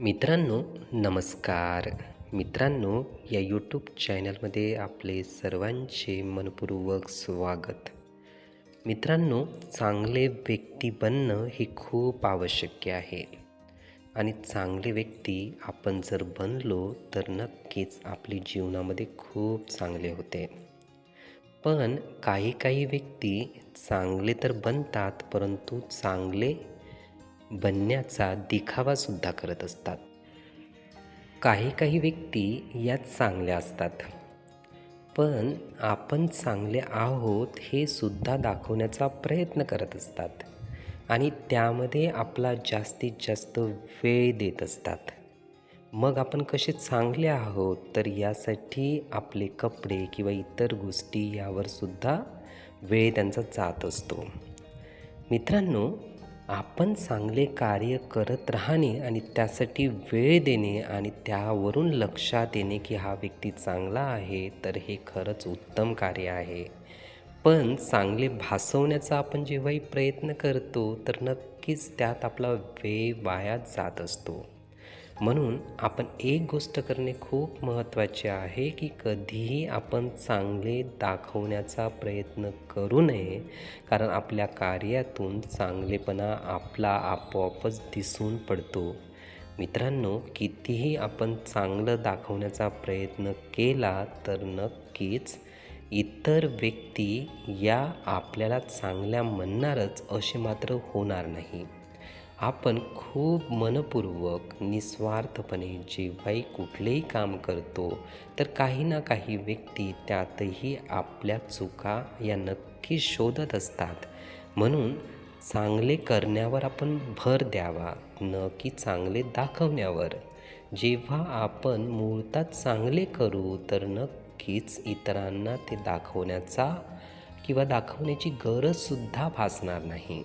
मित्रांनो नमस्कार. मित्रांनो या यूट्यूब चॅनलमध्ये आपले सर्वांचे मनपूर्वक स्वागत. मित्रांनो चांगले व्यक्ती बनणं हे खूप आवश्यक आहे. आणि चांगले व्यक्ती आपण जर बनलो तर नक्कीच आपली जीवनामध्ये खूप चांगले होते. पण काही काही व्यक्ती चांगले तर बनतात परंतु चांगले बनण्याचा दिखावासुद्धा करत असतात. काही काही व्यक्ती यात चांगल्या असतात. पण आपण चांगले आहोत हे सुद्धा दाखवण्याचा प्रयत्न करत असतात. आणि त्यामध्ये आपला जास्तीत जास्त वेळ देत असतात. मग आपण कसे चांगले आहोत तर यासाठी आपले कपडे किंवा इतर गोष्टी यावर सुद्धा वेळ त्यांचा जात असतो. मित्रांनो आपण चांगले कार्य करत राहणे आणि त्यासाठी वेळ देणे आणि त्यावरून लक्षात येणे की हा व्यक्ती चांगला आहे तर हे खरंच उत्तम कार्य आहे. पण चांगले भासवण्याचा आपण जेव्हाही प्रयत्न करतो तर नक्कीच त्यात आपला वेळ वाया जात असतो. म्हणून आपण एक गोष्ट करणे खूप महत्त्वाचे आहे की कधीही आपण चांगले दाखवण्याचा प्रयत्न करू नये कारण आपल्या कार्यातून चांगलेपणा आपला आपोआपच दिसून पडतो. मित्रांनो कितीही आपण चांगलं दाखवण्याचा प्रयत्न केला तर नक्कीच इतर व्यक्ती या आपल्याला चांगल्या म्हणणारच असे मात्र होणार नाही. आपण खूप मनपूर्वक निस्वार्थपणे जेव्हाही कुठलेही काम करतो तर काही ना काही व्यक्ती त्यातही आपल्या चुका या नक्की शोधत असतात. म्हणून चांगले करण्यावर आपण भर द्यावा न की चांगले दाखवण्यावर. जेव्हा आपण मुळात चांगले करू तर नक्कीच इतरांना ते दाखवण्याचा किंवा दाखवण्याची गरजसुद्धा भासणार नाही.